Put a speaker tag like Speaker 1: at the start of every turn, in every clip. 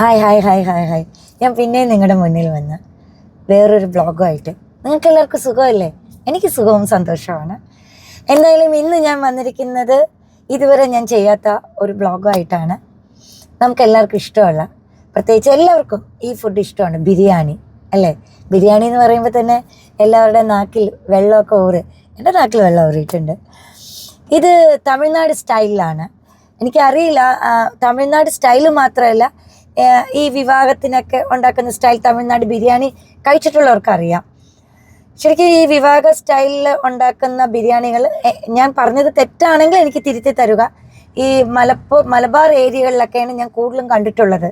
Speaker 1: Hi hi hi hi hi ഞാൻ പിന്നെയും നിങ്ങളുടെ മുന്നിൽ വന്ന് വേറൊരു ബ്ലോഗുമായിട്ട് നിങ്ങൾക്ക് എല്ലാവർക്കും സുഖമല്ലേ? എനിക്ക് സുഖവും സന്തോഷമാണ് എന്തായാലും ഇന്ന് ഞാൻ വന്നിരിക്കുന്നത് ഇതുവരെ ഞാൻ ചെയ്യാത്ത ഒരു ബ്ലോഗുമായിട്ടാണ് നമുക്ക് എല്ലാവർക്കും ഇഷ്ടമുള്ള പ്രത്യേകിച്ച് എല്ലാവർക്കും ഈ ഫുഡ് ഇഷ്ടമാണ് ബിരിയാണി അല്ലേ? ബിരിയാണി എന്ന് പറയുമ്പോൾ തന്നെ എല്ലാവരുടെ നാക്കിൽ വെള്ളമൊക്കെ ഊറ് എന്റെ നാക്കിൽ വെള്ളം ഊറിയിട്ടുണ്ട്. ഇത് തമിഴ്നാട് സ്റ്റൈലിലാണ് എനിക്കറിയില്ല തമിഴ്നാട് സ്റ്റൈൽ മാത്രമല്ല ഈ വിവാഹത്തിനൊക്കെ ഉണ്ടാക്കുന്ന സ്റ്റൈൽ തമിഴ്നാട് ബിരിയാണി കഴിച്ചിട്ടുള്ളവർക്കറിയാം. ശരിക്കും ഈ വിവാഹ സ്റ്റൈലിൽ ഉണ്ടാക്കുന്ന ബിരിയാണികൾ ഞാൻ പറഞ്ഞത് തെറ്റാണെങ്കിൽ എനിക്ക് തിരുത്തി തരുക. ഈ മലപ്പൂർ മലബാർ ഏരിയകളിലൊക്കെയാണ് ഞാൻ കൂടുതലും കണ്ടിട്ടുള്ളത്.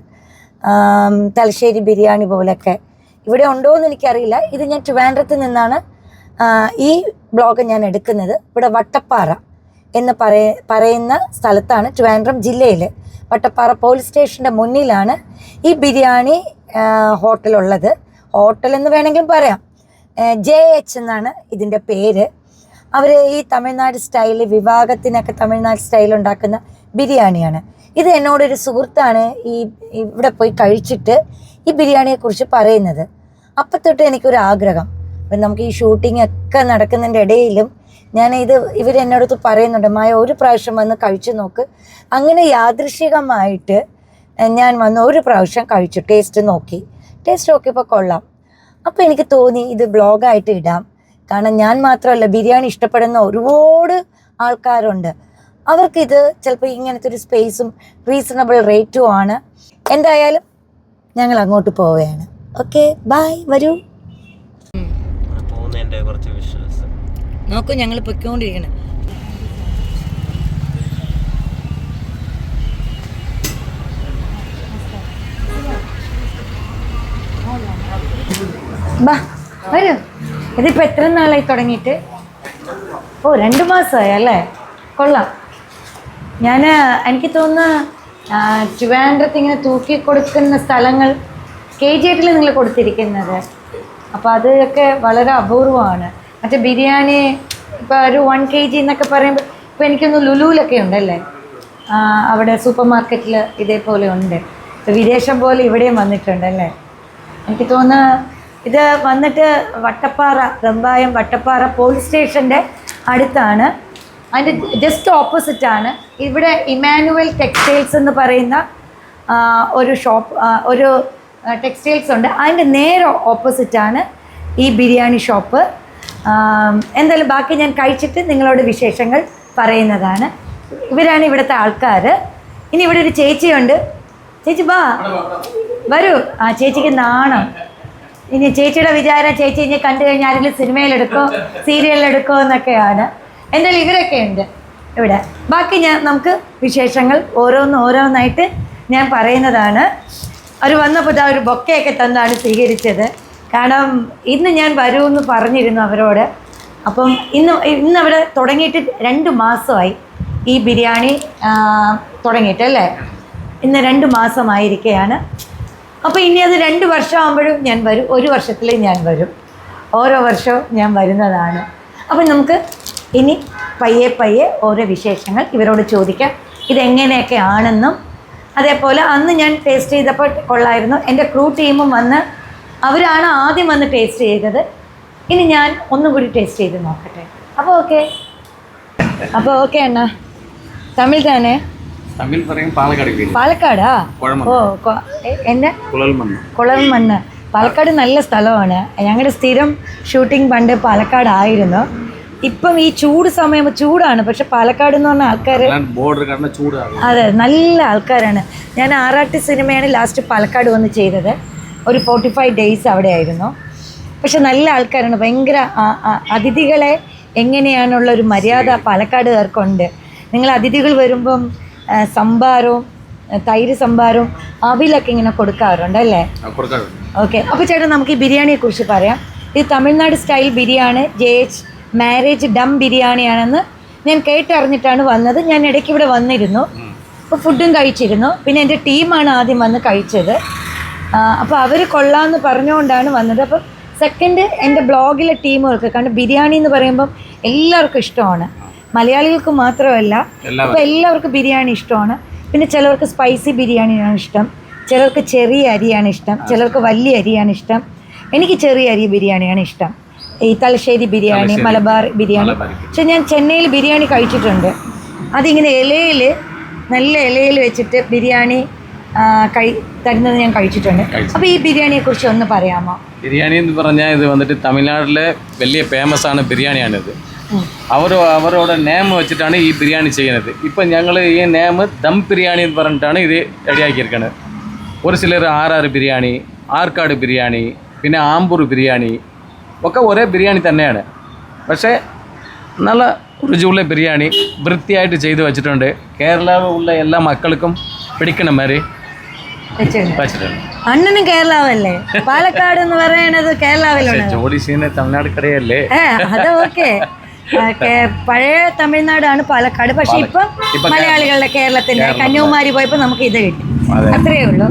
Speaker 1: തലശ്ശേരി ബിരിയാണി പോലെയൊക്കെ ഇവിടെ ഉണ്ടോ എന്ന് എനിക്കറിയില്ല. ഇത് ഞാൻ ട്രിവാൻഡ്രത്ത് നിന്നാണ് ഈ ബ്ലോഗ് ഞാൻ എടുക്കുന്നത്. ഇവിടെ വട്ടപ്പാറ. എന്ന് പറയ പറയുന്ന സ്ഥലത്താണ് ട്രിവാൻഡ്രം ജില്ലയിൽ വട്ടപ്പാറ പോലീസ് സ്റ്റേഷന്റെ മുന്നിലാണ് ഈ ബിരിയാണി ഹോട്ടലുള്ളത് ഹോട്ടൽ എന്ന് വേണമെങ്കിലും പറയാം. ജെ എച്ച് എന്നാണ് ഇതിന്റെ പേര്. അവർ ഈ തമിഴ്നാട് സ്റ്റൈൽ വിവാഹത്തിനൊക്കെ തമിഴ്നാട് സ്റ്റൈൽ ഉണ്ടാക്കുന്ന ബിരിയാണിയാണ്. ഇത് എന്നോടൊരു സുഹൃത്താണ് ഈ ഇവിടെ പോയി കഴിച്ചിട്ട് ഈ ബിരിയാണിയെക്കുറിച്ച് പറയുന്നത്. അപ്പം തൊട്ട് എനിക്കൊരു ആഗ്രഹം അപ്പം നമുക്ക് ഈ ഷൂട്ടിംഗ് ഒക്കെ നടക്കുന്നതിന്റെ ഇടയിലും ഞാൻ ഇത് ഇവർ എന്നോടത്ത് പറയുന്നുണ്ട് മായ ഒരു പ്രാവശ്യം വന്ന് കഴിച്ചു നോക്ക്. അങ്ങനെ യാദൃശികമായിട്ട് ഞാൻ വന്ന് ഒരു പ്രാവശ്യം കഴിച്ചു ടേസ്റ്റ് നോക്കി. ടേസ്റ്റ് നോക്കിയപ്പോൾ കൊള്ളാം. അപ്പോൾ എനിക്ക് തോന്നി ഇത് ബ്ലോഗായിട്ട് ഇടാം. കാരണം ഞാൻ മാത്രമല്ല ബിരിയാണി ഇഷ്ടപ്പെടുന്ന ഒരുപാട് ആൾക്കാരുണ്ട്. അവർക്കിത് ചിലപ്പോൾ ഇങ്ങനത്തെ ഒരു സ്പേസും റീസണബിൾ റേറ്റും ആണ്. എന്തായാലും ഞങ്ങൾ അങ്ങോട്ട് പോവുകയാണ്. ഓക്കെ ബായ് വരൂ.
Speaker 2: കുറച്ച് വിഷ്വൽസ്
Speaker 1: നോക്കൂ ഞങ്ങൾ പൊയ്ക്കൊണ്ടിരിക്കണം. ബാ എത്ര നാളായി തുടങ്ങിയിട്ട്? ഓ രണ്ട് മാസമായി അല്ലേ? കൊള്ളാം. ഞാൻ എനിക്ക് തോന്നുന്നു ട്രിവാൻഡ്രത്ത് ഇങ്ങനെ തൂക്കി കൊടുക്കുന്ന സ്ഥലങ്ങൾ കെ ജി എട്ടിൽ നിങ്ങൾ കൊടുത്തിരിക്കുന്നത്. അപ്പോൾ അതൊക്കെ വളരെ അപൂർവമാണ്. മറ്റേ ബിരിയാണി ഇപ്പോൾ ഒരു വൺ കെ ജി എന്നൊക്കെ പറയുമ്പോൾ ഇപ്പോൾ എനിക്കൊന്ന് ലുലുവിലൊക്കെ ഉണ്ടല്ലേ? അവിടെ സൂപ്പർ മാർക്കറ്റിൽ ഇതേപോലെ ഉണ്ട്. വിദേശം പോലെ ഇവിടെയും വന്നിട്ടുണ്ടല്ലേ എനിക്ക് തോന്നുന്നു ഇത് വന്നിട്ട് വട്ടപ്പാറ വെമ്പായം വട്ടപ്പാറ പോലീസ് സ്റ്റേഷന്റെ അടുത്താണ്. അതിന്റെ ജസ്റ്റ് ഓപ്പോസിറ്റാണ് ഇവിടെ ഇമാനുവൽ ടെക്സ്റ്റൈൽസ് എന്ന് പറയുന്ന ഒരു ഷോപ്പ് ഒരു ടെക്സ്റ്റൈൽസ് ഉണ്ട്. അതിന്റെ നേരെ ഓപ്പോസിറ്റാണ് ഈ ബിരിയാണി ഷോപ്പ് എന്തായാലും ബാക്കി ഞാൻ കഴിച്ചിട്ട് നിങ്ങളോട് വിശേഷങ്ങൾ പറയുന്നതാണ്. ഇവരാണ് ഇവിടുത്തെ ആൾക്കാർ ഇനി ഇവിടെ ഒരു ചേച്ചിയുണ്ട്. ചേച്ചി ബാ വരൂ. ആ ചേച്ചിക്ക് നാണം. ഇനി ചേച്ചിയുടെ വിചാരം ചേച്ചി ഇനി കണ്ടു കഴിഞ്ഞാൽ ആരെങ്കിലും സിനിമയിലെടുക്കോ സീരിയലിലെടുക്കോ എന്നൊക്കെയാണ്. എന്തായാലും ഇവരൊക്കെ ഉണ്ട് ഇവിടെ. ബാക്കി ഞാൻ നമുക്ക് വിശേഷങ്ങൾ ഓരോന്ന് ഓരോന്നായിട്ട് ഞാൻ പറയുന്നതാണ്. അവർ വന്നപ്പോൾ ഒരു ബൊക്കയൊക്കെ തന്നാണ് സ്വീകരിച്ചത്. കാരണം ഇന്ന് ഞാൻ വരുമെന്ന് പറഞ്ഞിരുന്നു അവരോട്. അപ്പം ഇന്ന് ഇന്ന് അവിടെ തുടങ്ങിയിട്ട് രണ്ട് മാസമായി ഈ ബിരിയാണി തുടങ്ങിയിട്ട് അല്ലേ? ഇന്ന് രണ്ട് മാസമായിരിക്കുകയാണ് അപ്പോൾ ഇനി അത് രണ്ട് വർഷമാകുമ്പോഴും ഞാൻ വരും. ഒരു വർഷത്തിലേ ഞാൻ വരും. ഓരോ വർഷവും ഞാൻ വരുന്നതാണ്. അപ്പം നമുക്ക് ഇനി പയ്യെ പയ്യെ ഓരോ വിശേഷങ്ങൾ ഇവരോട് ചോദിക്കാം. ഇതെങ്ങനെയൊക്കെ ആണെന്നും അതേപോലെ അന്ന് ഞാൻ ടേസ്റ്റ് ചെയ്തപ്പോൾ കൊള്ളായിരുന്നു. എന്റെ ക്രൂ ടീമും വന്ന് അവരാണ് ആദ്യം വന്ന് ടേസ്റ്റ് ചെയ്തത്. ഇനി ഞാൻ ഒന്നും കൂടി ടേസ്റ്റ് ചെയ്ത് നോക്കട്ടെ. അപ്പോൾ ഓക്കെ അപ്പോൾ ഓക്കെ അണ്ണ. തമിഴ് തന്നെ
Speaker 2: തമിഴ് പറയും പാലക്കാട്
Speaker 1: പാലക്കാടാ. ഓ എന്നെ?
Speaker 2: കുളൽ മണ്ണ്
Speaker 1: പാലക്കാട് നല്ല സ്ഥലമാണ്. ഞങ്ങളുടെ സ്ഥിരം ഷൂട്ടിംഗ് പണ്ട് പാലക്കാട് ആയിരുന്നു ഇപ്പം ഈ ചൂട് സമയം ചൂടാണ്. പക്ഷെ പാലക്കാട് എന്ന് പറഞ്ഞ ആൾക്കാർ
Speaker 2: ബോർഡർ
Speaker 1: അതെ നല്ല ആൾക്കാരാണ്. ഞാൻ ആറാട്ട് സിനിമയാണ് ലാസ്റ്റ് പാലക്കാട് വന്ന് ചെയ്തത്. ഒരു ഫോർട്ടി ഫൈവ് ഡേയ്സ് അവിടെ ആയിരുന്നു പക്ഷെ നല്ല ആൾക്കാരാണ്. ഭയങ്കര അതിഥികളെ എങ്ങനെയാണുള്ള ഒരു മര്യാദ പാലക്കാടുകാർക്കുണ്ട്. നിങ്ങൾ അതിഥികൾ വരുമ്പം സംഭാരവും തൈര് സംഭാരവും അവിലൊക്കെ ഇങ്ങനെ കൊടുക്കാറുണ്ട് അല്ലേ? ഓക്കെ. അപ്പോൾ ചേട്ടൻ നമുക്ക് ഈ ബിരിയാണിയെ കുറിച്ച് പറയാം. ഇത് Tamil Nadu style biryani J H marriage dum ബിരിയാണിയാണെന്ന് ഞാൻ കേട്ടറിഞ്ഞിട്ടാണ് വന്നത്. ഞാൻ ഇടയ്ക്ക് ഇവിടെ വന്നിരുന്നു അപ്പോൾ ഫുഡും കഴിച്ചിരുന്നു. പിന്നെ എന്റെ ടീമാണ് ആദ്യം വന്ന് കഴിച്ചത്. അപ്പോൾ അവർ കൊള്ളാമെന്ന് പറഞ്ഞുകൊണ്ടാണ് വന്നത്. അപ്പം സെക്കൻഡ് എന്റെ ബ്ലോഗിലെ ടീമുകൾക്ക് കാരണം ബിരിയാണി എന്ന് പറയുമ്പം എല്ലാവർക്കും ഇഷ്ടമാണ്. മലയാളികൾക്ക് മാത്രമല്ല. അപ്പോൾ എല്ലാവർക്കും ബിരിയാണി ഇഷ്ടമാണ്. പിന്നെ ചിലവർക്ക് സ്പൈസി ബിരിയാണിയാണ് ഇഷ്ടം. ചിലർക്ക് ചെറിയ അരിയാണ് ഇഷ്ടം. ചിലർക്ക് വലിയ അരിയാണ് ഇഷ്ടം. എനിക്ക് ചെറിയ അരി ബിരിയാണിയാണ് ഇഷ്ടം. ഈ തലശ്ശേരി ബിരിയാണി മലബാർ ബിരിയാണി. പക്ഷെ ഞാൻ ചെന്നൈയിൽ ബിരിയാണി കഴിച്ചിട്ടുണ്ട്. അതിങ്ങനെ ഇലയിൽ നല്ല ഇലയിൽ വെച്ചിട്ട് ബിരിയാണി കഴി തരുന്നത് ഞാൻ കഴിച്ചിട്ടുണ്ട്.
Speaker 2: കഴിച്ചു.
Speaker 1: അപ്പോൾ ഈ ബിരിയാണിയെ കുറിച്ച് ഒന്ന് പറയാമോ?
Speaker 2: ബിരിയാണി എന്ന് പറഞ്ഞാൽ ഇത് വന്നിട്ട് തമിഴ്നാട്ടിലെ വലിയ ഫേമസ് ആണ് ബിരിയാണിയാണിത്. അവർ അവരോട് നേം വെച്ചിട്ടാണ് ഈ ബിരിയാണി ചെയ്യുന്നത്. ഇപ്പം ഞങ്ങൾ ഈ നേം ദം ബിരിയാണി എന്ന് പറഞ്ഞിട്ടാണ് ഇത് റെഡിയാക്കിയിരിക്കുന്നത് ഒരു ചിലർ ആറാറ് ബിരിയാണി ആർക്കാട് ബിരിയാണി പിന്നെ ആമ്പൂർ ബിരിയാണി ഒക്കെ ഒരേ ബിരിയാണി തന്നെയാണ്. പക്ഷേ നല്ല രുചിയുള്ള ബിരിയാണി വൃത്തിയായിട്ട് ചെയ്തു വെച്ചിട്ടുണ്ട്. കേരളവുള്ള എല്ലാ മക്കൾക്കും പിടിക്കണ മാതിരി
Speaker 1: അണ്ണനും കേരളാവല്ലേ? പാലക്കാട് എന്ന് പറയണത് കേരളാവിലാണ്.
Speaker 2: ജോലി തമിഴ്നാട് കടയല്ലേ?
Speaker 1: ഏ അത് ഓക്കെ. പഴയ തമിഴ്നാടാണ് പാലക്കാട്. പക്ഷെ ഇപ്പൊ മലയാളികളുടെ കേരളത്തിന്റെ കന്യാകുമാരി പോയപ്പോ നമുക്ക് ഇത് കിട്ടി.
Speaker 2: അതെ.
Speaker 1: അത്രേ ഉള്ളൂ.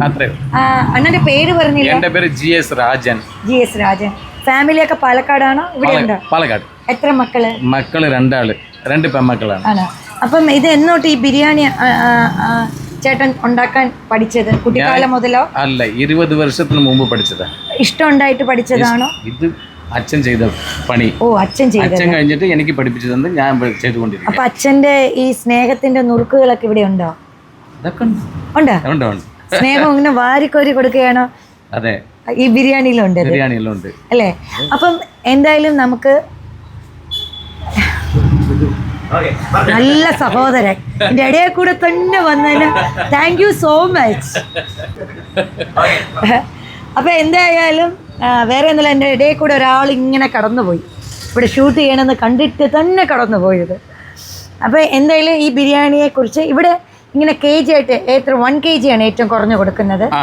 Speaker 1: അണ്ണന്റെ പേര് പറഞ്ഞില്ല?
Speaker 2: എന്റെ പേര് G S Rajan.
Speaker 1: G S Rajan. Family ഒക്കെ പാലക്കാടാണോ? ഇവിടെ ഉണ്ടോ?
Speaker 2: പാലക്കാട്.
Speaker 1: എത്ര മക്കൾ?
Speaker 2: മക്കൾ രണ്ടാൾ. രണ്ട് പെൺമക്കളാണ്.
Speaker 1: അപ്പം ഇത് എന്നോട്ട് ഈ ബിരിയാണി ചേട്ടൻ ഉണ്ടാക്കാൻ പഠിച്ചത്? കുട്ടിക്കാലം മുതലോ?
Speaker 2: അല്ല ഇരുപത് വർഷത്തിന് മുമ്പ് പഠിച്ചതാ.
Speaker 1: ഇഷ്ടം ഉണ്ടായിട്ട് പഠിച്ചതാണോ?
Speaker 2: ഇത് അച്ഛൻ ചെയ്ത പണി.
Speaker 1: ഓ അച്ഛൻ ചെയ്തത്.
Speaker 2: അച്ഛൻ കഴിഞ്ഞിട്ട് എനിക്ക് പഠിപ്പിച്ചു തന്ന് ഞാൻ ചെയ്തുകൊണ്ടിരിക്കും
Speaker 1: അപ്പൊ അച്ഛന്റെ ഈ സ്നേഹത്തിന്റെ നുറുക്കുകളൊക്കെ ഇവിടെ ഉണ്ട്?
Speaker 2: ഉണ്ട്.
Speaker 1: സ്നേഹം ഇങ്ങനെ വാരിക്കോരി കൊടുക്കുകയാണോ?
Speaker 2: അതെ.
Speaker 1: ഈ ബിരിയാണിയിലുണ്ട്
Speaker 2: ബിരിയാണിയിലുണ്ട്.
Speaker 1: അല്ലേ? അപ്പം എന്തായാലും നമുക്ക് നല്ല സഹോദരൻ. എന്റെ ഇടയിൽ കൂടെ തന്നെ വന്നതിന് താങ്ക് യു സോ മച്ച് അപ്പോൾ എന്തായാലും വേറെ ഒന്നുമില്ല. എന്റെ ഇടയിൽ കൂടെ ഒരാൾ ഇങ്ങനെ കടന്നുപോയി. ഇവിടെ ഷൂട്ട് ചെയ്യണമെന്ന് കണ്ടിട്ട് തന്നെ കടന്നുപോയത്. അപ്പോൾ എന്തായാലും ഈ ബിരിയാണിയെ കുറിച്ച് ഇവിടെ ഇങ്ങനെ കെ ജി ആയിട്ട് എത്ര വൺ കെ ജി ആണ് ഏറ്റവും കുറഞ്ഞു കൊടുക്കുന്നത്.
Speaker 2: ആ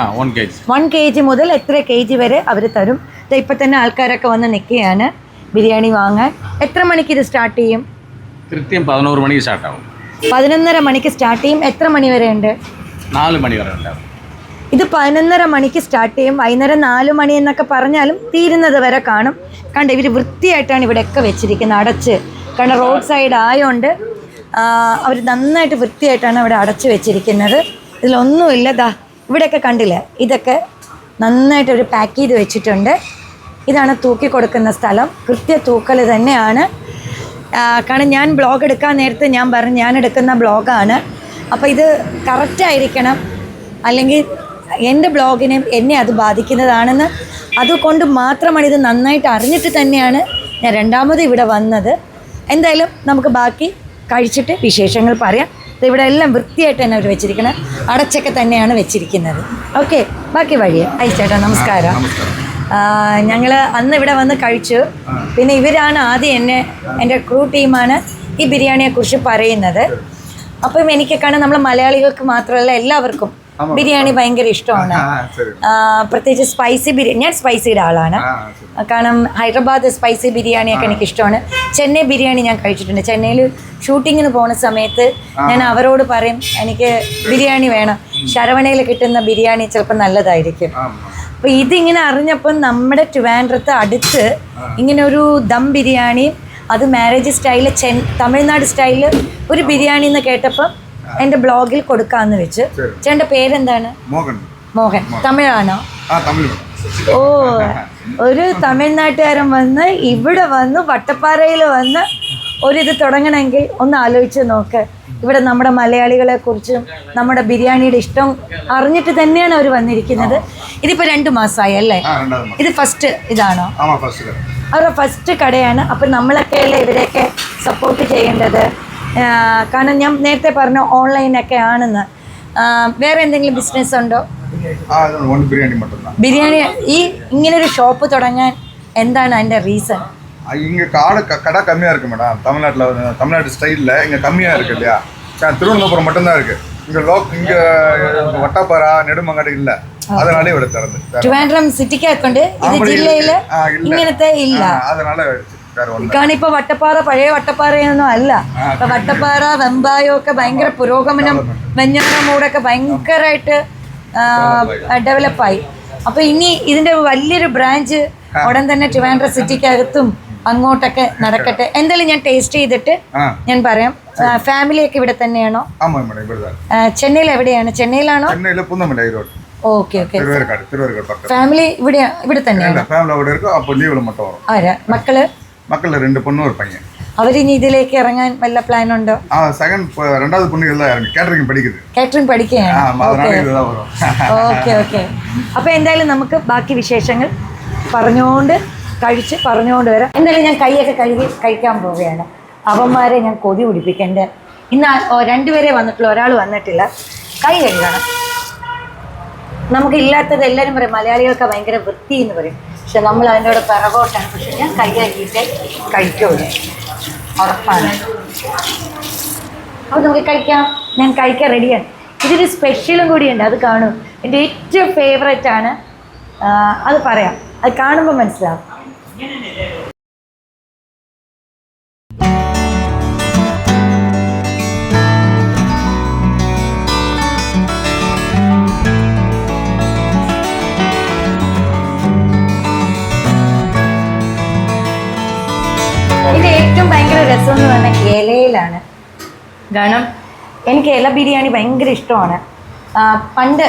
Speaker 2: വൺ കെ ജി
Speaker 1: മുതൽ എത്ര കെ ജി വരെ അവർ തരും. ദേ ഇപ്പം തന്നെ ആൾക്കാരൊക്കെ വന്ന് നിൽക്കുകയാണ് ബിരിയാണി വാങ്ങാൻ. എത്ര മണിക്ക് ഇത് സ്റ്റാർട്ട് ചെയ്യും?
Speaker 2: കൃത്യം പതിനോറ് മണിക്ക് സ്റ്റാർട്ട് ആവും
Speaker 1: പതിനൊന്നര മണിക്ക് സ്റ്റാർട്ട് ചെയ്യും. എത്ര മണി വരെ ഉണ്ട്?
Speaker 2: നാല് മണി വരെ ഉണ്ടാവും.
Speaker 1: ഇത് പതിനൊന്നര മണിക്ക് സ്റ്റാർട്ട് ചെയ്യും. വൈകുന്നേരം നാല് മണി എന്നൊക്കെ പറഞ്ഞാലും തീരുന്നത് വരെ കാണും. കണ്ട് ഇവർ വൃത്തിയായിട്ടാണ് ഇവിടെയൊക്കെ വെച്ചിരിക്കുന്നത് അടച്ച്. കാരണം റോഡ് സൈഡ് ആയതുകൊണ്ട് അവർ നന്നായിട്ട് വൃത്തിയായിട്ടാണ് അവിടെ അടച്ചു വെച്ചിരിക്കുന്നത്. ഇതിലൊന്നുമില്ല ദാ ഇവിടെയൊക്കെ കണ്ടില്ല? ഇതൊക്കെ നന്നായിട്ട് ഒരു പാക്ക് ചെയ്ത് വെച്ചിട്ടുണ്ട്. ഇതാണ് തൂക്കി കൊടുക്കുന്ന സ്ഥലം. കൃത്യ തൂക്കൽ തന്നെയാണ്. കാരണം ഞാൻ ബ്ലോഗ് എടുക്കാൻ നേരത്തെ ഞാൻ പറഞ്ഞു ഞാൻ എടുക്കുന്ന ബ്ലോഗാണ് അപ്പോൾ ഇത് കറക്റ്റായിരിക്കണം അല്ലെങ്കിൽ എന്റെ ബ്ലോഗിനെ എന്നെ അത് ബാധിക്കുന്നതാണെന്ന് അതുകൊണ്ട് മാത്രമാണ് ഇത് നന്നായിട്ട് അറിഞ്ഞിട്ട് തന്നെയാണ് ഞാൻ രണ്ടാമത് ഇവിടെ വന്നത്. എന്തായാലും നമുക്ക് ബാക്കി കഴിച്ചിട്ട് വിശേഷങ്ങൾ പറയാം. ഇവിടെ എല്ലാം വൃത്തിയായിട്ട് തന്നെ അവർ വെച്ചിരിക്കുന്നത് അടച്ചൊക്കെ തന്നെയാണ് വെച്ചിരിക്കുന്നത്. ഓക്കെ ബാക്കി വഴിയെ. അയച്ചേട്ടാ നമസ്കാരം. ഞങ്ങൾ അന്ന് ഇവിടെ വന്ന് കഴിച്ചു. പിന്നെ ഇവരാണ് ആദ്യം എന്നെ എന്റെ ക്രൂ ടീമാണ് ഈ ബിരിയാണിയെക്കുറിച്ച് പറയുന്നത്. അപ്പം എനിക്ക് കാണാൻ നമ്മൾ മലയാളികൾക്ക് മാത്രമല്ല എല്ലാവർക്കും ബിരിയാണി ഭയങ്കര ഇഷ്ടമാണ്. പ്രത്യേകിച്ച് സ്പൈസി ബിരിയാണി ഞാൻ സ്പൈസിയുടെ ആളാണ്. കാരണം ഹൈദരാബാദ് സ്പൈസി ബിരിയാണിയൊക്കെ എനിക്ക് ഇഷ്ടമാണ്. ചെന്നൈ ബിരിയാണി ഞാൻ കഴിച്ചിട്ടുണ്ട്. ചെന്നൈയിൽ ഷൂട്ടിങ്ങിന് പോകുന്ന സമയത്ത് ഞാൻ അവരോട് പറയും എനിക്ക് ബിരിയാണി വേണം. ശരവണയിൽ കിട്ടുന്ന ബിരിയാണി ചിലപ്പോൾ നല്ലതായിരിക്കും. അപ്പൊ ഇതിങ്ങനെ അറിഞ്ഞപ്പോൾ നമ്മുടെ ട്രിവാൻഡ്രത്ത് അടുത്ത് ഇങ്ങനെ ഒരു ദം ബിരിയാണി അത് മാരേജ് സ്റ്റൈൽ ചെ തമിഴ്നാട് സ്റ്റൈൽ ഒരു ബിരിയാണി എന്ന് കേട്ടപ്പം എന്റെ ബ്ലോഗിൽ കൊടുക്കാന്ന് വെച്ച്. ചേട്ടന്റെ പേരെന്താണ്?
Speaker 3: മോഹൻ.
Speaker 1: മോഹൻ. തമിഴാണോ? ഓ ഒരു തമിഴ്നാട്ടുകാരൻ വന്ന് ഇവിടെ വന്ന് വട്ടപ്പാറയിൽ വന്ന് ഒരിത് തുടങ്ങണമെങ്കിൽ ഒന്ന് ആലോചിച്ച് നോക്ക്. ഇവിടെ നമ്മുടെ മലയാളികളെ കുറിച്ചും നമ്മുടെ ബിരിയാണിയുടെ ഇഷ്ടം അറിഞ്ഞിട്ട് തന്നെയാണ് അവർ വന്നിരിക്കുന്നത്. ഇതിപ്പോ രണ്ടു മാസമായി അല്ലേ? ഇത് ഫസ്റ്റ് ഇതാണോ? അവരുടെ ഫസ്റ്റ് കടയാണ്. അപ്പൊ നമ്മളൊക്കെ അല്ലേ ഇവരെയൊക്കെ സപ്പോർട്ട് ചെയ്യേണ്ടത്? കാരണം ഞാൻ നേരത്തെ പറഞ്ഞു ഓൺലൈനൊക്കെ ആണെന്ന്. വേറെ എന്തെങ്കിലും ബിസിനസ് ഉണ്ടോ? ബിരിയാണി ഈ ഇങ്ങനൊരു ഷോപ്പ് തുടങ്ങാൻ എന്താണ് അതിന്റെ റീസൺ
Speaker 3: இங்கே காடை க- கடை கம்மியாக இருக்கு மேடம் தமிழ்நாட்டில் தமிழ்நாட்டு ஸ்டைலில் இங்கே கம்மியாக இருக்கு இல்லையா க- திருவனந்தபுரம் மட்டும்தான் இருக்கு இங்கே லோக் இங்கே வட்டாப்பாரா நெடுமங்காடு இல்லை அதனாலே ഇവിടെ திறந்து வேற-
Speaker 1: ട്രിവാൻഡ്രം സിറ്റിക്കകത്തുണ്ട് ഇത്
Speaker 3: அப்படி
Speaker 1: ജില്ലയിൽ
Speaker 3: இருக்கு. ஆ, இல்ல.
Speaker 1: ഇങ്ങനത്തെ ഇല്ല
Speaker 3: ஆ, அதனால வேற ஒன்று
Speaker 1: കാരണം ഇപ്പൊ വട്ടപ്പാറ പഴയ വട്ടപ്പാറയൊന്നും അല്ല ഇപ്പൊ വട്ടപ്പാറ വെമ്പായം ഒക്കെ ഭയങ്കര പുരോഗമനം വെഞ്ഞാറമൂടൊക്കെ ഭയങ്കരമായിട്ട് ഡെവലപ്പായി അപ്പൊ ഇനി ഇതിന്റെ വലിയൊരു ബ്രാഞ്ച് ഉടൻ തന്നെ ട്രിവാൻഡ്രം സിറ്റിക്കകത്തും അങ്ങോട്ടൊക്കെ നടക്കട്ടെ. എന്തായാലും ഞാൻ ടേസ്റ്റ് ചെയ്തിട്ട് ഞാൻ പറയാം. ഫാമിലിയൊക്കെ ഇവിടെ തന്നെയാണോ? ചെന്നൈയിൽ എവിടെയാണ്? ചെന്നൈയിലാണോ? ഓക്കെ ഓക്കെ ഫാമിലി ഇവിടെ ഇവിടെ തന്നെയാണ്? മക്കൾ? മക്കളെ
Speaker 3: രണ്ട് പൊണ്ണു ഒരു പയ്യൻ.
Speaker 1: അവരിനി ഇതിലേക്ക് ഇറങ്ങാൻ വല്ല പ്ലാൻ ഉണ്ടോ?
Speaker 3: ആ സെക്കൻഡ് രണ്ടാമത് പൊണ്ണു കാറ്ററിംഗ് പഠിക്കുന്നു
Speaker 1: കാറ്ററിംഗ് പഠിക്കുകയാണ്. ഓക്കെ ഓക്കെ അപ്പൊ എന്തായാലും നമുക്ക് ബാക്കി വിശേഷങ്ങൾ പറഞ്ഞുകൊണ്ട് കഴിച്ച് പറഞ്ഞുകൊണ്ട് വരാം. എന്തായാലും ഞാൻ കൈയൊക്കെ കഴുകി കഴിക്കാൻ പോവുകയാണ്. അവന്മാരെ ഞാൻ കൊതി പിടിപ്പിക്കേണ്ട ഇന്ന് രണ്ടുപേരെ വന്നിട്ടുള്ള ഒരാൾ വന്നിട്ടില്ല. കൈ കഴുകണം. നമുക്ക് ഇല്ലാത്തത് എല്ലാവരും പറയും മലയാളികൾക്ക് ഭയങ്കര വൃത്തി എന്ന് പറയും. പക്ഷെ നമ്മൾ അതിന്റെ കൂടെ പിറകോട്ടാണ്. പക്ഷെ ഞാൻ കൈ കഴുകിയിട്ട് കഴിക്കുള്ളൂ. ഉറപ്പാണ്. അപ്പോൾ നമുക്ക് കഴിക്കാം. ഞാൻ കഴിക്കാൻ റെഡിയാണ്. ഇതൊരു സ്പെഷ്യലും കൂടിയുണ്ട്. അത് കാണും. എന്റെ ഏറ്റവും ഫേവറേറ്റ് ആണ്. അത് പറയാം. അത് കാണുമ്പോൾ മനസ്സിലാവും. ഏറ്റവും കാരണം എനിക്ക് ഇല ബിരിയാണി ഭയങ്കര ഇഷ്ടമാണ്. പണ്ട്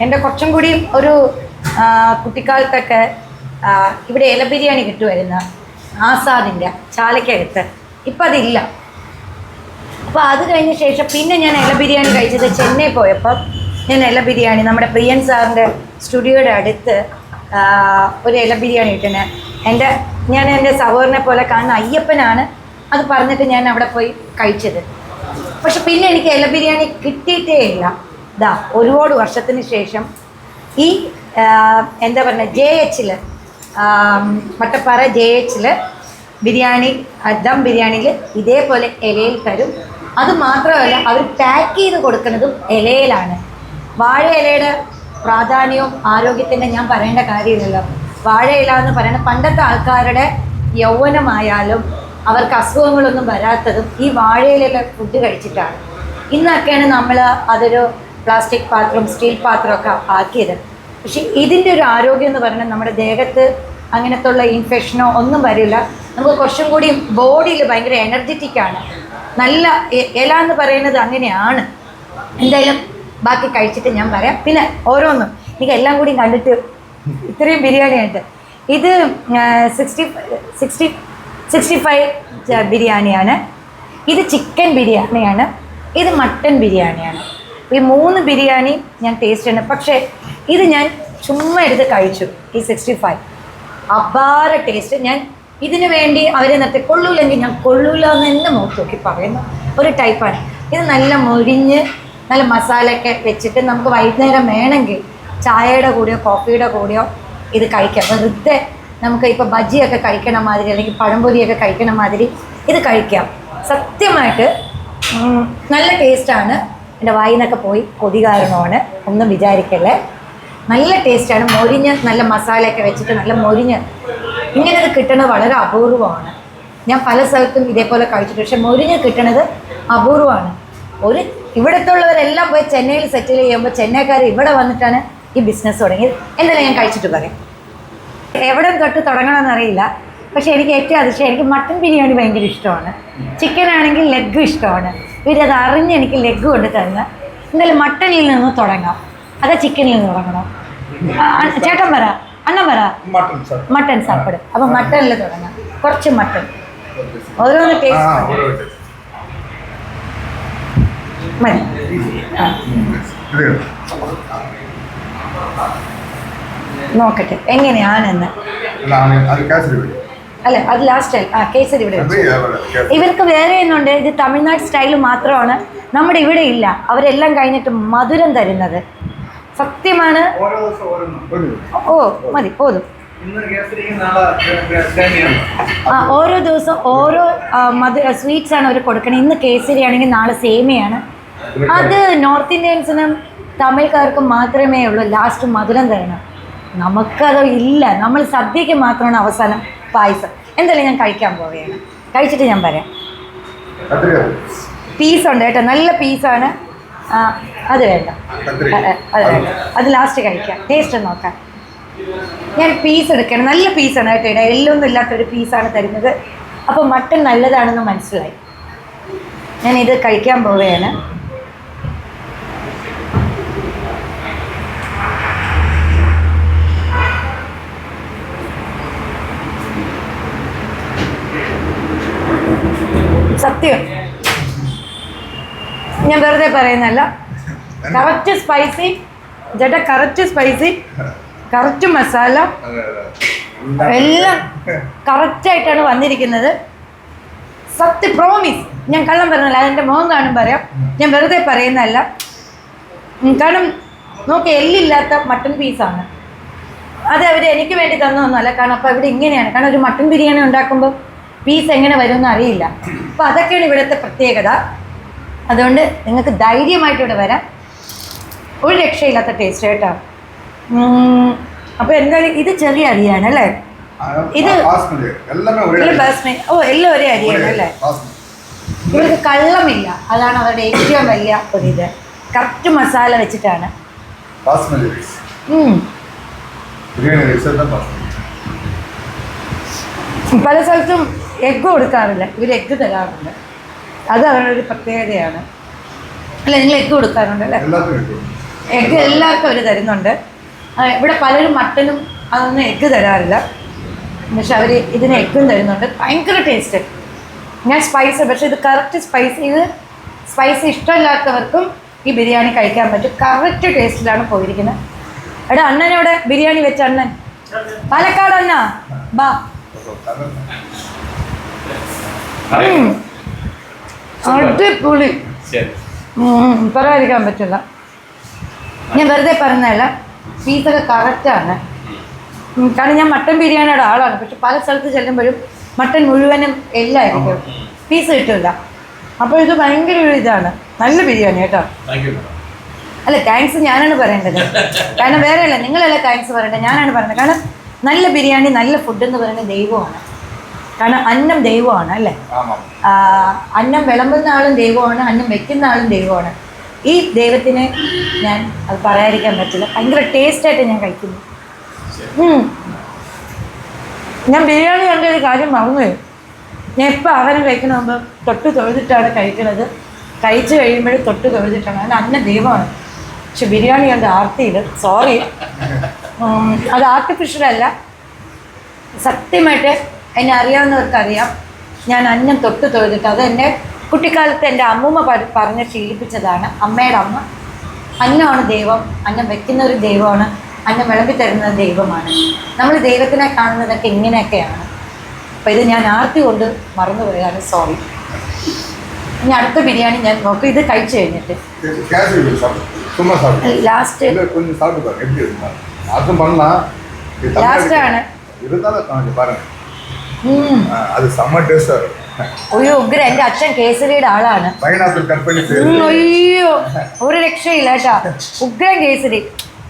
Speaker 1: എന്റെ കുറച്ചും കൂടി ഒരു കുട്ടിക്കാലത്തൊക്കെ ഇവിടെ ഇല ബിരിയാണി കിട്ടുമായിരുന്നു. ആസാദിന്റെ ചാലക്കകത്ത് ഇപ്പം അതില്ല. അപ്പോൾ അത് കഴിഞ്ഞ ശേഷം പിന്നെ ഞാൻ ഇല ബിരിയാണി കഴിച്ചത് ചെന്നൈ പോയപ്പം ഞാൻ ഇല ബിരിയാണി നമ്മുടെ പ്രിയൻ സാറിന്റെ സ്റ്റുഡിയോയുടെ അടുത്ത് ഒരു ഇല ബിരിയാണി കിട്ടുന്നത് എന്റെ ഞാൻ എന്റെ സഹോദരനെ പോലെ കാണുന്ന അയ്യപ്പനാണ് അത് പറഞ്ഞിട്ട് ഞാൻ അവിടെ പോയി കഴിച്ചത്. പക്ഷെ പിന്നെ എനിക്ക് ഇല ബിരിയാണി കിട്ടിയിട്ടേ ഇല്ല. ഇതാ ഒരുപാട് വർഷത്തിന് ശേഷം ഈ എന്താ പറയുക ജെ എച്ചിൽ വട്ടപ്പാറ ജെ എച്ചിൽ ബിരിയാണി ദം ബിരിയാണിയിൽ ഇതേപോലെ ഇലയിൽ തരും അത് മാത്രമല്ല അവർ പാക്ക് ചെയ്ത് കൊടുക്കുന്നതും ഇലയിലാണ്. വാഴ ഇലയുടെ പ്രാധാന്യവും ആരോഗ്യത്തിന്റെ ഞാൻ പറയേണ്ട കാര്യമില്ലല്ലോ. വാഴ ഇല എന്ന് പറയുന്നത് പണ്ടത്തെ ആൾക്കാരുടെ യൗവനമായാലും അവർക്ക് അസുഖങ്ങളൊന്നും വരാത്തതും ഈ വാഴയിലുള്ള ഫുഡ് കഴിച്ചിട്ടാണ്. ഇന്നൊക്കെയാണ് നമ്മൾ അതൊരു പ്ലാസ്റ്റിക് പാത്രം സ്റ്റീൽ പാത്രമൊക്കെ ആക്കിയത്. പക്ഷെ ഇതിന്റെ ഒരു ആരോഗ്യം എന്ന് പറഞ്ഞാൽ നമ്മുടെ ദേഹത്ത് അങ്ങനത്തെ ഉള്ള ഇൻഫെക്ഷനോ ഒന്നും വരില്ല. നമുക്ക് കുറച്ചും കൂടി ബോഡിയിൽ ഭയങ്കര എനർജറ്റിക് ആണ്. നല്ല ഇല എന്ന് പറയുന്നത് അങ്ങനെയാണ്. എന്തായാലും ബാക്കി കഴിച്ചിട്ട് ഞാൻ പറയാം. പിന്നെ ഓരോന്നും എനിക്ക് എല്ലാം കൂടി കണ്ടിട്ട് ഇത്രയും ബിരിയാണി ആയിട്ട് ഇത് സിക്സ്റ്റി സിക്സ്റ്റി സിക്സ്റ്റി ഫൈവ് ബിരിയാണിയാണ്. ഇത് ചിക്കൻ ബിരിയാണിയാണ്. ഇത് മട്ടൻ ബിരിയാണിയാണ്. ഈ മൂന്ന് ബിരിയാണി ഞാൻ ടേസ്റ്റ് ചെയ്യണം പക്ഷേ ഇത് ഞാൻ ചുമ്മാ എടുത്ത് കഴിച്ചു. ഈ സിക്സ്റ്റി ഫൈവ് അപാര ടേസ്റ്റ് ഞാൻ ഇതിനു വേണ്ടി അവരെ നിർത്തി. കൊള്ളൂലെങ്കിൽ ഞാൻ കൊള്ളൂല എന്ന് തന്നെ നോക്കി നോക്കി പറയുന്നു. ഒരു ടൈപ്പാണ് ഇത് നല്ല മൊരിഞ്ഞ് നല്ല മസാലയൊക്കെ വെച്ചിട്ട് നമുക്ക് വൈകുന്നേരം വേണമെങ്കിൽ ചായയുടെ കൂടെയോ കോഫിയുടെ കൂടെയോ ഇത് കഴിക്കാം. വെറുതെ നമുക്ക് ഇപ്പോൾ ബജിയൊക്കെ കഴിക്കണ മാതിരി അല്ലെങ്കിൽ പഴംപൊരിയൊക്കെ കഴിക്കണ മാതിരി ഇത് കഴിക്കാം. സത്യമായിട്ട് നല്ല ടേസ്റ്റാണ് എന്റെ വായിന്നൊക്കെ പോയി കൊതി കാരണമാണ്. ഒന്നും വിചാരിക്കല്ലേ? നല്ല ടേസ്റ്റാണ്. മൊരിഞ്ഞ് നല്ല മസാലയൊക്കെ വെച്ചിട്ട് നല്ല മൊരിഞ്ഞ് ഇങ്ങനെ കിട്ടണത് വളരെ അപൂർവമാണ്. ഞാൻ പല സ്ഥലത്തും ഇതേപോലെ കഴിച്ചിട്ട് പക്ഷെ മൊരിഞ്ഞ് കിട്ടണത് അപൂർവമാണ്. ഒരു ഇവിടുത്തെ ഉള്ളവരെല്ലാം പോയി ചെന്നൈയിൽ സെറ്റിൽ ചെയ്യുമ്പോൾ ചെന്നൈക്കാർ ഇവിടെ വന്നിട്ടാണ് ഈ ബിസിനസ് തുടങ്ങിയത്. എന്തായാലും ഞാൻ കഴിച്ചിട്ട് പറയാം. എവിടെ തൊട്ട് തുടങ്ങണമെന്ന് അറിയില്ല. പക്ഷെ എനിക്ക് ഏറ്റവും അതിശയം എനിക്ക് മട്ടൻ ബിരിയാണി ഭയങ്കര ഇഷ്ടമാണ്. ചിക്കൻ ആണെങ്കിൽ ലെഗ് ഇഷ്ടമാണ്. ഇവരത് അറിഞ്ഞ് എനിക്ക് ലെഗ് കൊണ്ട് തന്നെ എന്തായാലും മട്ടണിൽ നിന്ന് തുടങ്ങാം. അതാ ചിക്കനിൽ നിന്ന് തുടങ്ങണം? ചേട്ടൻ പറ. അണ്ണൻ പറ. മട്ടൺ സാപ്പിട്. അപ്പൊ മട്ടണിൽ തുടങ്ങാം. കുറച്ച് മട്ടൺ ഓരോന്ന് ടേസ്റ്റ് മതി. നോക്കട്ടെ. എങ്ങനെയാണെന്ന് അല്ലെ? അത് ലാസ്റ്റ് ആ കേസരി ഇവിടെ ഇവർക്ക് വേറെ ഒന്നുണ്ട് ഇത് തമിഴ്നാട് സ്റ്റൈൽ മാത്രമാണ്. നമ്മുടെ ഇവിടെ ഇല്ല. അവരെല്ലാം കഴിഞ്ഞിട്ട് മധുരം തരുന്നത്. സത്യമാണ്. ഓ മതി പോതും. ആ ഓരോ ദിവസം ഓരോ മധു സ്വീറ്റ്സ് ആണ് അവർ കൊടുക്കുന്നത് ഇന്ന് കേസരി ആണെങ്കിൽ നാളെ സേമിയാണ്. അത് നോർത്ത് ഇന്ത്യൻസിനും തമിഴ്കാർക്കും മാത്രമേ ഉള്ളൂ. ലാസ്റ്റ് മധുരം തരണം. നമുക്കത് ഇല്ല. നമ്മൾ സദ്യക്ക് മാത്രമാണ് അവസാനം. പായസം. എന്തായാലും ഞാൻ കഴിക്കാൻ പോവുകയാണ്. കഴിച്ചിട്ട് ഞാൻ പറയാം. പീസുണ്ട് കേട്ടോ. നല്ല പീസാണ് അത് വേണ്ട. അത് വേണ്ട. അത് ലാസ്റ്റ് കഴിക്കാം. ടേസ്റ്റ് നോക്കാം. ഞാൻ പീസ് എടുക്കണം നല്ല പീസാണ് കേട്ടോ. ഇവിടെ ഒന്നും ഇല്ലാത്തൊരു പീസാണ് തരുന്നത്. അപ്പോൾ മട്ടൻ നല്ലതാണെന്ന് മനസ്സിലായി. ഞാൻ ഇത് കഴിക്കാൻ പോവുകയാണ്. സത്യം. ഞാൻ വെറുതെ പറയുന്നല്ല കറക്റ്റ് സ്പൈസി ചേട്ടാ കറക്റ്റ് സ്പൈസി കറക്റ്റ് മസാല. എല്ലാം കറക്റ്റായിട്ടാണ് വന്നിരിക്കുന്നത്. സത്യ പ്രോമിസ് ഞാൻ കള്ളം പറഞ്ഞല്ല അതെന്റെ മുഖം കാണും പറയാം. ഞാൻ വെറുതെ പറയുന്നതല്ല. കാരണം നോക്കി എല്ലില്ലാത്ത മട്ടൺ പീസാണ് അത് അവർ എനിക്ക് വേണ്ടി തന്നതൊന്നുമല്ല. കാരണം അപ്പോൾ ഇവിടെ ഇങ്ങനെയാണ്. കാരണം ഒരു മട്ടൺ ബിരിയാണി ഉണ്ടാക്കുമ്പോൾ പീസ് എങ്ങനെ വരുമെന്ന് അറിയില്ല. അപ്പോൾ അതൊക്കെയാണ് ഇവിടുത്തെ പ്രത്യേകത. അതുകൊണ്ട് നിങ്ങൾക്ക് ധൈര്യമായിട്ട് ഇവിടെ വരാം. ഒരു രക്ഷയില്ലാത്ത ടേസ്റ്റ് കേട്ടോ. അപ്പോൾ എന്തായാലും ഇത് ചെറിയ അരിയാണ് അല്ലേ? ഇത്
Speaker 3: ബാസ്മതി.
Speaker 1: ഓ എല്ലാം ഒരേ അരിയാണ് അല്ലേ? ഇവർക്ക് കള്ളമില്ല. അതാണ് അവരുടെ ഏറ്റവും വലിയ ഒരു ഇത് കറക്റ്റ് മസാല വെച്ചിട്ടാണ് പല സ്ഥലത്തും എഗ്ഗ് കൊടുക്കാറില്ല. ഇവർ എഗ്ഗ് തരാറുണ്ട്. അത് അവരുടെ ഒരു പ്രത്യേകതയാണ്. അല്ല നിങ്ങൾ എഗ്ഗ് കൊടുക്കാറുണ്ട് അല്ലേ?
Speaker 3: എഗ്
Speaker 1: എഗ്ഗ് എല്ലാവർക്കും അവർ തരുന്നുണ്ട്. ഇവിടെ പലരും മട്ടനും അതൊന്നും എഗ്ഗ് തരാറില്ല. പക്ഷെ അവർ ഇതിന് എഗ്ഗും തരുന്നുണ്ട്. ഭയങ്കര ടേസ്റ്റ് ഞാൻ സ്പൈസ് പക്ഷേ ഇത് കറക്റ്റ് സ്പൈസ് ഇത് സ്പൈസ് ഇഷ്ടമില്ലാത്തവർക്കും ഈ ബിരിയാണി കഴിക്കാൻ പറ്റും. കറക്റ്റ് ടേസ്റ്റിലാണ് പോയിരിക്കുന്നത്. എടാ അണ്ണനോടെ ബിരിയാണി വെച്ച അണ്ണൻ. പാലക്കാട് അണ്ണ. ബാ. അടിപൊളി. പറയാതിരിക്കാൻ പറ്റില്ല. ഞാൻ വെറുതെ പറഞ്ഞതല്ല ഫീസൊക്കെ കറക്റ്റാണ് കാരണം ഞാൻ മട്ടൻ ബിരിയാണിയുടെ ആളാണ്. പക്ഷെ പല സ്ഥലത്ത് ചെല്ലുമ്പോഴും മട്ടൻ മുഴുവനും എല്ലായിരിക്കും. പീസ് കിട്ടില്ല അപ്പോൾ ഇത് ഭയങ്കര ഒരു ഇതാണ്. നല്ല ബിരിയാണി കേട്ടോ. അല്ല താങ്ക്സ് ഞാനാണ് പറയേണ്ടത്. കാരണം വേറെ അല്ല നിങ്ങളല്ല താങ്ക്സ് പറയേണ്ടത്? ഞാനാണ് പറയുന്നത് കാരണം നല്ല ബിരിയാണി നല്ല ഫുഡ് എന്ന് പറയുന്നത് ദൈവമാണ്. കാരണം അന്നം ദൈവമാണ് അല്ലേ? അന്നം വിളമ്പുന്ന ആളും ദൈവമാണ് അന്നം വെക്കുന്ന ആളും ദൈവമാണ്. ഈ ദൈവത്തിന് ഞാൻ അത് പറയാതിരിക്കാൻ പറ്റില്ല. ഭയങ്കര ടേസ്റ്റായിട്ട് ഞാൻ കഴിക്കുന്നു. ഞാൻ ബിരിയാണി കണ്ട ഒരു കാര്യം മറന്നു ഞാൻ എപ്പോൾ ആഹാരം കഴിക്കണ മുമ്പ് തൊട്ട് തൊഴുതിട്ടാണ് കഴിക്കുന്നത്. കഴിച്ച് കഴിയുമ്പോൾ തൊട്ട് തൊഴുതിട്ടാണ്. അത് അന്ന ദൈവമാണ്. പക്ഷെ ബിരിയാണി കണ്ട് ആർത്തിയിൽ സോറി അത് ആർട്ടിഫിഷ്യൽ അല്ല. സത്യമായിട്ട് എന്നെ അറിയാവുന്നവർക്കറിയാം. ഞാൻ അന്നം തൊട്ട് തൊഴുതിട്ട് അത് എന്റെ കുട്ടിക്കാലത്ത് എന്റെ അമ്മൂമ്മ പറഞ്ഞ് ശീലിപ്പിച്ചതാണ്. അമ്മയുടെ അമ്മ. അന്നമാണ് ദൈവം. അന്നം വെക്കുന്ന ഒരു ദൈവമാണ്. അന്നം വിളമ്പി തരുന്ന ദൈവമാണ്. നമ്മൾ ദൈവത്തിനെ കാണുന്നതൊക്കെ ഇങ്ങനെയൊക്കെയാണ്. അപ്പം ഇത് ഞാൻ ആർത്തി കൊണ്ട് മറന്നു പോയാണ് സോറി ഇനി അടുത്ത ബിരിയാണി ഞാൻ നോക്കും. ഇത് കഴിച്ചു കഴിഞ്ഞിട്ട്. ലാസ്റ്റ് ലാസ്റ്റ് ആണ്.
Speaker 3: அது செம்ம டேஸ்டாக இருக்கும்
Speaker 1: ഒരു ഉഗ്ര എൻ്റെ അച്ഛൻ കേസരിയുടെ ആളാണ്
Speaker 3: பைனாப்பிள் கட் பண்ணி
Speaker 1: ഉം,
Speaker 3: சேர்த்து
Speaker 1: അയ്യോ ഒരു രക്ഷയില്ല കേട്ടാ ഉഗ്രൻ കേസരി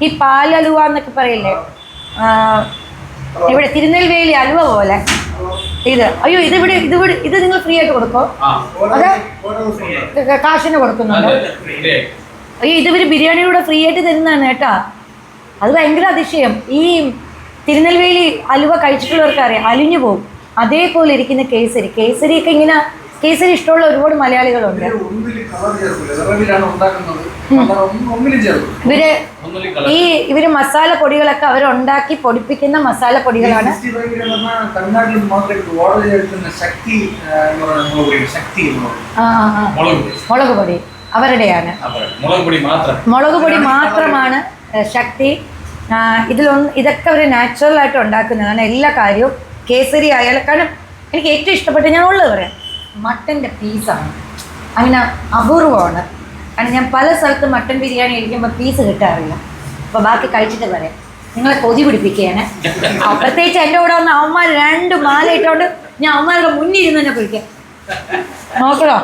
Speaker 1: ഈ പാലലുവ എന്നൊക്കെ പറയില്ലേ ആ, ഇവിടെ തിരുനെൽവേലി അലുവ പോലെ ഇത് അയ്യോ ഇത് ഇവിടെ ഇത് ഇവിടെ ഇത് നിങ്ങൾ ഫ്രീ ആയിട്ട് കൊടുക്കോ അതെ ക- കാശിന് കൊടുക്കുന്നുണ്ടോ അയ്യോ ഇത് ഇവര് ബിരിയാണിയുടെ ഫ്രീ ആയിട്ട് തരുന്നതാണ് കേട്ടാ അത് ഭയങ്കര അതിശയം ഈ തിരുനെൽവേലി അലുവ കഴിച്ചിട്ടുള്ളവർക്ക് അറിയാം അലിഞ്ഞു പോകും അതേപോലെ ഇരിക്കുന്ന കേസരി. കേസരിയൊക്കെ ഇങ്ങനെ കേസരി ഇഷ്ടമുള്ള ഒരുപാട് മലയാളികളുണ്ട്. ഇവർ ഈ ഇവർ മസാല പൊടികളൊക്കെ അവർ ഉണ്ടാക്കി പൊടിപ്പിക്കുന്ന മസാല പൊടികളാണ്.
Speaker 4: മുളക് പൊടി.
Speaker 1: അവരുടെയാണ്.
Speaker 2: മുളക് പൊടി
Speaker 1: മാത്രമാണ് ശക്തി. ഇതിലൊന്ന് ഇതൊക്കെ അവർ നാച്ചുറൽ ആയിട്ട് ഉണ്ടാക്കുന്നതാണ് എല്ലാ കാര്യവും. കേസരി ആയാലും കാരണം എനിക്ക് ഏറ്റവും ഇഷ്ടപ്പെട്ട ഞാൻ ഉള്ളത് പറയാം. മട്ടന്റെ പീസാണ്. അങ്ങനെ അപൂർവമാണ്. കാരണം ഞാൻ പല സ്ഥലത്തും മട്ടൻ ബിരിയാണി കഴിക്കുമ്പോൾ പീസ് കിട്ടാറില്ല. അപ്പോൾ ബാക്കി കഴിച്ചിട്ട് പറയാം. നിങ്ങളെ കൊതി പിടിപ്പിക്കുകയാണ്. പ്രത്യേകിച്ച് എന്റെ കൂടെ വന്ന അവന്മാർ രണ്ട് മാല ഇട്ടുകൊണ്ട് ഞാൻ അവന്മാരുടെ മുന്നിൽ ഇരുന്ന് തന്നെ പിടിക്കാം നോക്കണോ?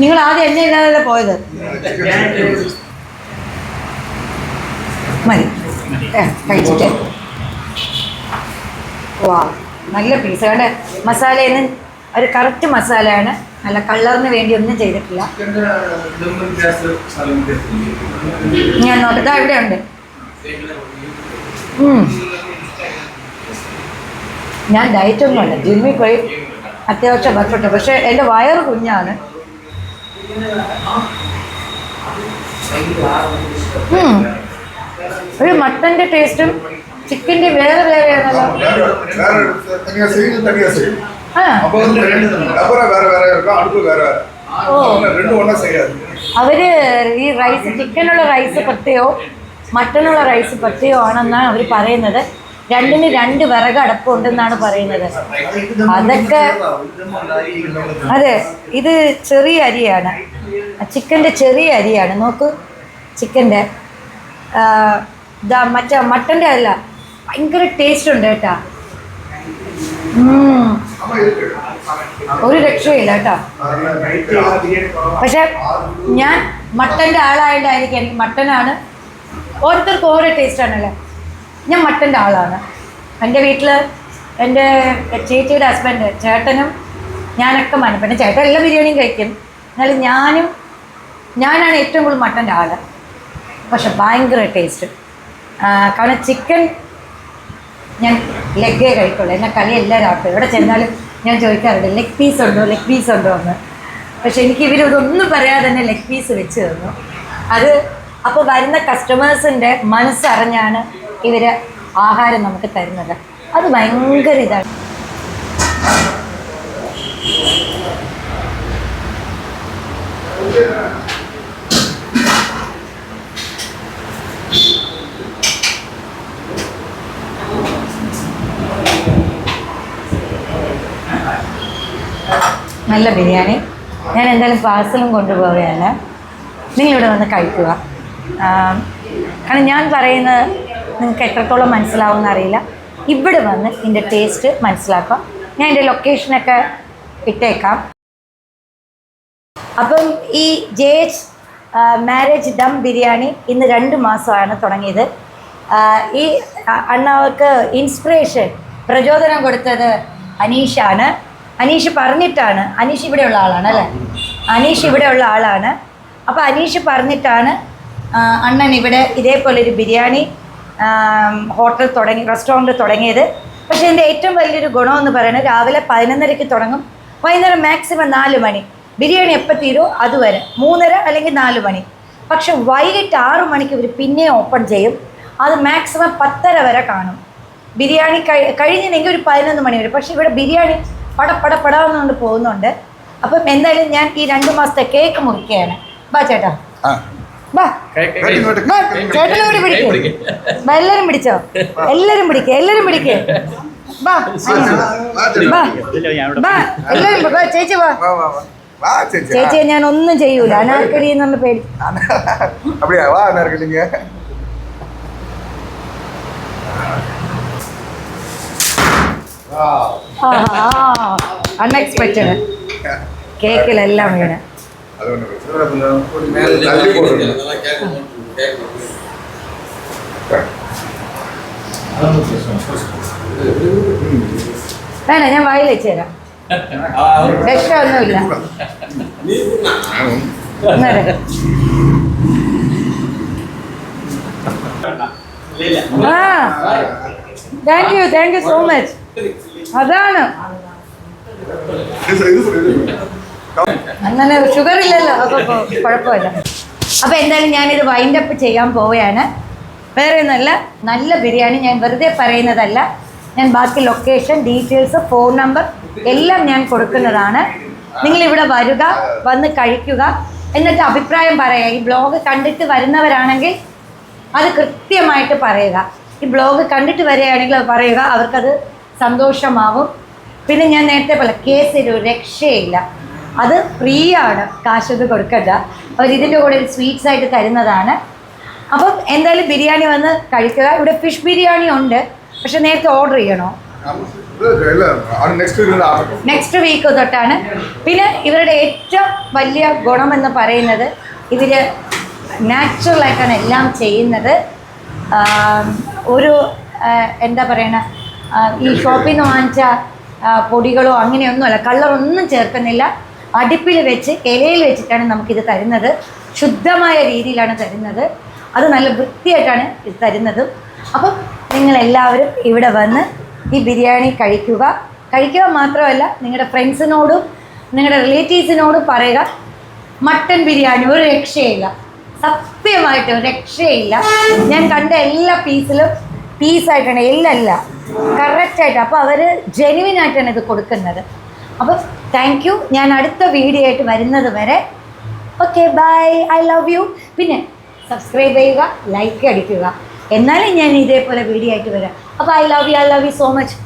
Speaker 1: നിങ്ങൾ ആദ്യം എന്നെ ഇല്ലാതെ പോയത്? മതി. കഴിച്ചിട്ട്. വാ നല്ല പീസ് അവിടെ മസാലയിൽ ഒരു കറക്റ്റ് മസാലയാണ്. നല്ല കളറിന് വേണ്ടി ഒന്നും ചെയ്തിട്ടില്ല. ഞാൻ നോക്കട്ടെ. ഇവിടെ ഉണ്ട്. ഞാൻ ഡയറ്റ് ഒന്നും അല്ല. ജിമ്മിൽ പോയി അത്യാവശ്യം ബർഫട്ടു പക്ഷെ എന്റെ വയറ് കുഞ്ഞാണ്. ഒരു മട്ടന്റെ ടേസ്റ്റും ചിക്കന്റെ വേറെ വേറെ അവർ ഈ റൈസ് ചിക്കനുള്ള റൈസ് പത്തയോ മട്ടനുള്ള റൈസ് പത്തയോ ആണെന്നാണ് അവർ പറയുന്നത്. രണ്ടിന് രണ്ട് വിറക് അടപ്പുണ്ടെന്നാണ് പറയുന്നത്. അതൊക്കെ അതെ ഇത് ചെറിയ അരിയാണ്. ചിക്കന്റെ ചെറിയ അരിയാണ്. നോക്ക് ചിക്കന്റെ. മറ്റേ മട്ടന്റെ അല്ല ഭയങ്കര ടേസ്റ്റ് ഉണ്ട് കേട്ടാ. ഒരു രക്ഷയില്ല കേട്ടോ. പക്ഷെ ഞാൻ മട്ടന്റെ ആളായതായിരിക്കും എനിക്ക് മട്ടനാണ്. ഓരോരുത്തർക്കും ഓരോ ടേസ്റ്റാണല്ലേ ഞാൻ മട്ടന്റെ ആളാണ്. എന്റെ വീട്ടിൽ എന്റെ ചേച്ചിയുടെ ഹസ്ബൻഡ് ചേട്ടനും ഞാനൊക്കെ മന പിന്നെ ചേട്ടൻ എല്ലാ ബിരിയാണിയും കഴിക്കും. എന്നാലും ഞാനും ഞാനാണ് ഏറ്റവും കൂടുതൽ മട്ടന്റെ ആൾ. പക്ഷെ ഭയങ്കര ടേസ്റ്റ് കാരണം ചിക്കൻ ഞാൻ ലെഗേ കഴിക്കുള്ളൂ. എന്നെ കളി എല്ലാവരും ആക്കും. എവിടെ ചെന്നാലും ഞാൻ ചോദിക്കാറുണ്ട് ലെഗ് പീസ് ഉണ്ടോ? ലെഗ് പീസ് ഉണ്ടോ? എന്ന്. പക്ഷെ എനിക്ക് ഇവരിതൊന്നും പറയാതെ തന്നെ ലെഗ് പീസ് വെച്ച് തന്നു. അത് അപ്പോൾ വരുന്ന കസ്റ്റമേഴ്സിന്റെ മനസ്സറിഞ്ഞാണ് ഇവർ ആഹാരം നമുക്ക് തരുന്നത്. അത് ഭയങ്കര ഇതാണ്. നല്ല ബിരിയാണി. ഞാൻ എന്തായാലും പാഴ്സലും കൊണ്ടുപോവുകയാണ്. നിങ്ങളിവിടെ വന്ന് കഴിക്കുക. കാരണം ഞാൻ പറയുന്നത് നിങ്ങൾക്ക് എത്രത്തോളം മനസ്സിലാവുമെന്ന് അറിയില്ല. ഇവിടെ വന്ന് ഇതിന്റെ ടേസ്റ്റ് മനസ്സിലാക്കാം. ഞാൻ എന്റെ ലൊക്കേഷനൊക്കെ ഇട്ടേക്കാം. അപ്പം ഈ J H marriage dum biryani ഇന്ന് രണ്ട് മാസമാണ് തുടങ്ങിയത്. ഈ അണ്ണാവർക്ക് ഇൻസ്പിറേഷൻ പ്രചോദനം കൊടുത്തത് അനീഷാണ്. അനീഷ് പറഞ്ഞിട്ടാണ്. അനീഷ് ഇവിടെയുള്ള ആളാണ് അല്ലേ? അനീഷ് ഇവിടെയുള്ള ആളാണ്. അപ്പോൾ അനീഷ് പറഞ്ഞിട്ടാണ് അണ്ണൻ ഇവിടെ ഇതേപോലെ ഒരു ബിരിയാണി ഹോട്ടൽ തുടങ്ങി റെസ്റ്റോറന്റ് തുടങ്ങിയത്. പക്ഷേ ഇതിന്റെ ഏറ്റവും വലിയൊരു ഗുണമെന്ന് പറയുന്നത് രാവിലെ പതിനൊന്നരയ്ക്ക് തുടങ്ങും. വൈകുന്നേരം മാക്സിമം നാല് മണി. ബിരിയാണി എപ്പോൾ തീരുമോ അതുവരെ. മൂന്നര അല്ലെങ്കിൽ നാല് മണി. പക്ഷെ വൈകിട്ട് ആറു മണിക്ക് ഇവർ പിന്നെ ഓപ്പൺ ചെയ്യും. അത് മാക്സിമം പത്തര വരെ കാണും. ബിരിയാണി കഴി കഴിഞ്ഞില്ലെങ്കിൽ ഒരു പതിനൊന്ന് മണി വരെ. പക്ഷേ ഇവിടെ ബിരിയാണി പട പട എന്നുകൊണ്ട് പോകുന്നുണ്ട്. അപ്പം എന്തായാലും ഞാൻ ഈ രണ്ട് മാസത്തെ കേക്ക് മുറിക്കുകയാണ്. ബാ ചേട്ടാ. എല്ലാരും പിടിച്ചോ? എല്ലാരും പിടിക്കേ എല്ലാരും പിടിക്കേ. എല്ലാരും ചേച്ചി വാ ചേച്ചി. ഞാൻ ഒന്നും ചെയ്യൂല. അനാർക്കടി എന്നുള്ള
Speaker 3: പേര്. ആ
Speaker 1: അൺഎക്സ്പെക്റ്റഡ് കേക്കിലെല്ലാം വീണ്. വേണ്ട ഞാൻ വായിൽ വെച്ചുതരാം രക്ഷമൊന്നുമില്ല thank you thank you so much അതാണ്. അങ്ങനെ ഷുഗർ ഇല്ലല്ലോ അപ്പൊ കുഴപ്പമില്ല. അപ്പൊ എന്തായാലും ഞാനിത് വൈൻഡ് അപ്പ് ചെയ്യാൻ പോവുകയാണ്. വേറെ ഒന്നല്ല നല്ല ബിരിയാണി ഞാൻ വെറുതെ പറയുന്നതല്ല. ഞാൻ ബാക്കി ലൊക്കേഷൻ ഡീറ്റെയിൽസ് ഫോൺ നമ്പർ എല്ലാം ഞാൻ കൊടുക്കുന്നതാണ്. നിങ്ങൾ ഇവിടെ വരിക വന്ന് കഴിക്കുക. എന്നിട്ട് അഭിപ്രായം പറയുക. ഈ ബ്ലോഗ് കണ്ടിട്ട് വരുന്നവരാണെങ്കിൽ അത് കൃത്യമായിട്ട് പറയുക. ഈ ബ്ലോഗ് കണ്ടിട്ട് വരികയാണെങ്കിൽ അത് പറയുക. അവർക്കത് സന്തോഷമാവും. പിന്നെ ഞാൻ നേരത്തെ പറഞ്ഞ കേസ് ഒരു രക്ഷയില്ല. അത് ഫ്രീ ആണ് കാശൊന്നും കൊടുക്കണ്ട. അവരിതിന്റെ കൂടെ ഒരു സ്വീറ്റ്സ് ആയിട്ട് തരുന്നതാണ്. അപ്പം എന്തായാലും ബിരിയാണി വന്ന് കഴിക്കുക. ഇവിടെ ഫിഷ് ബിരിയാണി ഉണ്ട്. പക്ഷെ നേരത്തെ ഓർഡർ ചെയ്യണോ? നെക്സ്റ്റ് വീക്ക് തൊട്ടാണ്. പിന്നെ ഇവരുടെ ഏറ്റവും വലിയ ഗുണമെന്ന് പറയുന്നത് ഇതിൽ നാച്ചുറൽ ആയിട്ടാണ് എല്ലാം ചെയ്യുന്നത്. ഒരു എന്താ പറയണ? ഈ ഷോപ്പിൽ നിന്ന് വാങ്ങിച്ച പൊടികളോ അങ്ങനെയൊന്നുമല്ല കളറൊന്നും ചേർക്കുന്നില്ല. അടുപ്പിൽ വെച്ച് ഇലയിൽ വെച്ചിട്ടാണ് നമുക്കിത് തരുന്നത്. ശുദ്ധമായ രീതിയിലാണ് തരുന്നത്. അത് നല്ല വൃത്തിയായിട്ടാണ് ഇത് തരുന്നതും. അപ്പം നിങ്ങളെല്ലാവരും ഇവിടെ വന്ന് ഈ ബിരിയാണി കഴിക്കുക. കഴിക്കുക മാത്രമല്ല നിങ്ങളുടെ ഫ്രണ്ട്സിനോടും നിങ്ങളുടെ റിലേറ്റീവ്സിനോടും പറയുക മട്ടൻ ബിരിയാണി ഒരു രക്ഷയില്ല. സത്യമായിട്ട് രക്ഷയില്ല. ഞാൻ കണ്ട എല്ലാ പീസിലും പീസായിട്ടാണ് എല്ലല്ല കറക്റ്റായിട്ട് അപ്പോൾ അവർ ജെനുവിൻ ആയിട്ടാണ് ഇത് കൊടുക്കുന്നത്. അപ്പോൾ താങ്ക് യു ഞാൻ അടുത്ത വീഡിയോ ആയിട്ട് വരുന്നത് വരെ. Okay bye I love you പിന്നെ സബ്സ്ക്രൈബ് ചെയ്യുക ലൈക്ക് അടിക്കുക. എന്നാലും ഞാൻ ഇതേപോലെ വീഡിയോ ആയിട്ട് വരാം. അപ്പോൾ I love you I love you so much